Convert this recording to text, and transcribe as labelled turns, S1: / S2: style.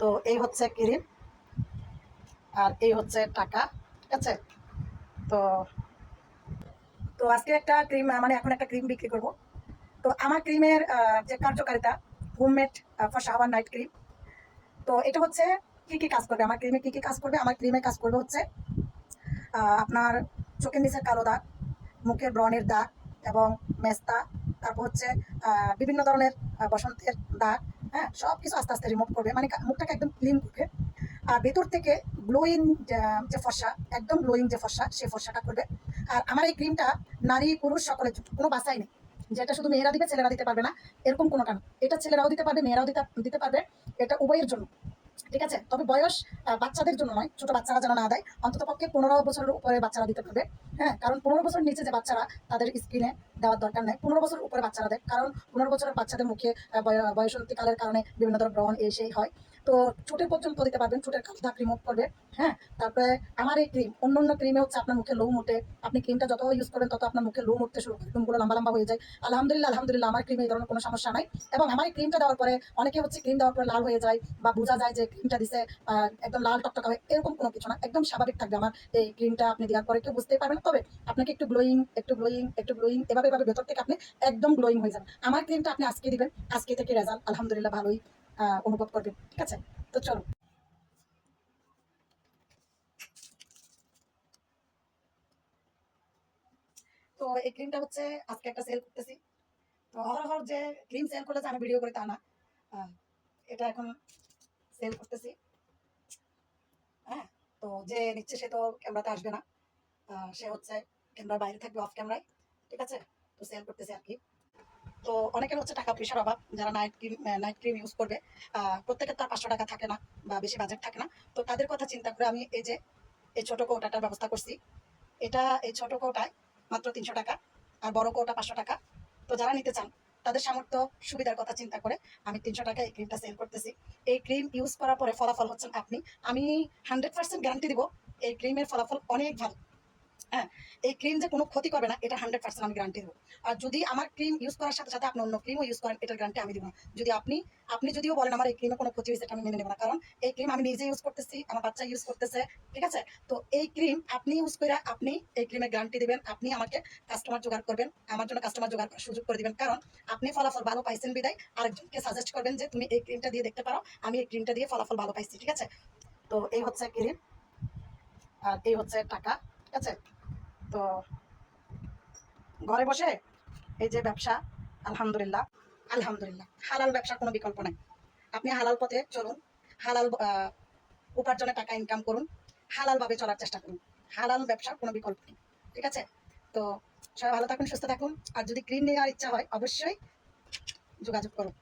S1: তো এই হচ্ছে ক্রিম আর এই হচ্ছে টাকা, ঠিক আছে? তো তো আজকে একটা ক্রিম মানে এখন একটা ক্রিম বিক্রি করব। তো আমার ক্রিমের যে কার্যকারিতা, homemade for shower night cream তো এটা হচ্ছে কি কি কাজ করবে? আমার ক্রিমে কি কি কাজ করবে? আমার ক্রিমে কাজ করবে হচ্ছে আপনার চোখের নিচের কালো দাগ, মুখের ব্রণের দাগ এবং মেস্তা, তারপর হচ্ছে বিভিন্ন ধরনের বসন্তের দাগ হ্যাঁ সব কিছু আস্তে আস্তে রিমুভ করবে। মানে মুখটাকে একদম ক্লিন করবে। আর ভেতর থেকে গ্লোয়িং যে ফর্সা, একদম গ্লোয়িং যে ফর্সা, সেই ফর্সাটা করবে। আর আমার এই ক্রিমটা নারী, পুরুষ, সকলের কোনো বাসাই নেই। যেটা শুধু মেয়েরা দিবে, ছেলেরা দিতে পারবে না। এরকম কোনো কারণ। এটা ছেলেরাও দিতে পারবে, মেয়েরাও দিতে দিতে পারবে। এটা উভয়ের জন্য। ঠিক আছে? তবে বয়স বাচ্চাদের জন্য নয়, ছোট বাচ্চারা যেন না দেয়, অন্তত পক্ষে পনেরো বছরের উপরে বাচ্চারা দিতে পারবে হ্যাঁ? কারণ পনেরো বছর নিচে যে বাচ্চারা তাদের স্কিনে দেওয়ার দরকার নেই, পনেরো বছর উপরে বাচ্চারা দেয়, কারণ পনেরো বছরের বাচ্চাদের মুখে বয়সন্তীকালের কারণে বিভিন্ন ধরনের ব্রণ এসেই সেই হয়। তো চুটের পর্যন্ত দিতে পারবেন চুটের কালো দাগ রিমুভ করবে হ্যাঁ? তারপরে আমার এই ক্রিম অন্য অন্য ক্রিমে হচ্ছে আপনার মুখে লোম উঠে আপনি ক্রিমটা যত ইউজ করবেন তত আপনার মুখে লোম উঠতে শুরু করে, লোমগুলো লম্বা লম্বা হয়ে যায়। আলহামদুলিল্লাহ আলহামদুলিল্লাহ, আমার ক্রিমে এই ধরনের কোনো সমস্যা নাই। এবং আমার এই ক্রিমটা দেওয়ার পরে, অনেকে হচ্ছে ক্রিম দেওয়ার পরে লাল হয়ে যায় বা বোঝা যায় যে ক্রিমটা দিছে একদম লাল টকটকা হয়, এরকম কোনো কিছু না। একদম স্বাভাবিক থাকবে আমার এই ক্রিমটা আপনি দেওয়ার পরে। কেউ বুঝতেই পারবেন তবে আপনাকে একটু গ্লোয়িং একটু গ্লোয়িং একটু গ্লোয়িং এভাবে এভাবে ভেতর থেকে আপনি একদম গ্লোয়িং হয়ে যাবেন। আমার ক্রিমটা আপনি আজকে দিবেন, আজকে থেকে রেজাল্ট আলহামদুলিল্লাহ, ভালোই। অনুভব করবেন ঠিক আছে? তো চলো। তো এই ক্রিমটা হচ্ছে আজকে একটা সেল করতেছি। তো যে ক্রিম সেল করলে আমি ভিডিও করি তা না। এটা এখন সেল করতেছি। হ্যাঁ তো যে নিচ্ছে সে তো ক্যামেরাতে আসবে না। সে হচ্ছে ক্যামেরার বাইরে থাকবে অফ ক্যামেরায় ঠিক আছে? তো সেল করতেছি আর কি। তো অনেকের হচ্ছে টাকা পয়সার অভাব, যারা night cream night cream use করবে প্রত্যেকের তো আর পাঁচশো টাকা থাকে না বা বেশি বাজেট থাকে না। তো তাদের কথা চিন্তা করে আমি এই যে, এই ছোট কৌটাটার ব্যবস্থা করছি। এটা এই ছোট কৌটায় মাত্র তিনশো টাকা, আর বড় কৌটা পাঁচশো টাকা। তো যারা নিতে চান, তাদের সামর্থ্য সুবিধার কথা চিন্তা করে আমি তিনশো টাকা এই ক্রিমটা সেল করতেছি। এই ক্রিম ইউজ করার পরে ফলাফল হচ্ছেন আপনি। আমি হান্ড্রেড পার্সেন্ট গ্যারান্টি দিব, এই ক্রিমের ফলাফল অনেক ভালো। হ্যাঁ এই ক্রিম যে কোনো ক্ষতি করবে না, এটা হান্ড্রেড পার্সেন্ট আমি গ্যারান্টি দেবো। আর যদি আমার ক্রিম ইউজ করার সাথে সাথে আপনি অন্য ক্রিমও ইউজ করেন, এটার গ্যারান্টি আমি দিব না। যদি আপনি আপনি যদিও বলেন আমার এই ক্রিমে কোনো ক্ষতি হয়েছে, এটা আমি মেনে নেব না। কারণ এই ক্রিম আমি নিজে ইউজ করতেছি, আমার বাচ্চা ইউজ করতেছে, ঠিক আছে? তো এই ক্রিম আপনি ইউজ করে আপনি এই ক্রিমের গ্যারান্টি দিবেন, আপনি আমাকে কাস্টমার জোগাড় করবেন, আমার জন্য কাস্টমার জোগাড় করার সুযোগ করে দিবেন। কারণ আপনি ফলাফল ভালো পাইছেন বিদায়, আরেকজনকে সাজেস্ট করবেন যে তুমি এই ক্রিমটা দিয়ে দেখতে পারো, আমি এই ক্রিমটা দিয়ে ফলাফল ভালো পাইছি, ঠিক আছে? তো এই হচ্ছে ক্রিম আর এই হচ্ছে টাকা। আছে? তো ঘরে বসে এই যে ব্যবসা, আলহামদুলিল্লাহ আলহামদুলিল্লাহ, হালাল ব্যবসার কোনো বিকল্প নাই। আপনি হালাল পথে চলুন, হালাল উপার্জনে টাকা ইনকাম করুন হালাল ভাবে চলার চেষ্টা করুন। হালাল ব্যবসার কোনো বিকল্প নেই, ঠিক আছে? তো সবাই ভালো থাকুন, সুস্থ থাকুন। আর যদি ক্রিম নেওয়ার ইচ্ছা হয়, অবশ্যই যোগাযোগ করুন।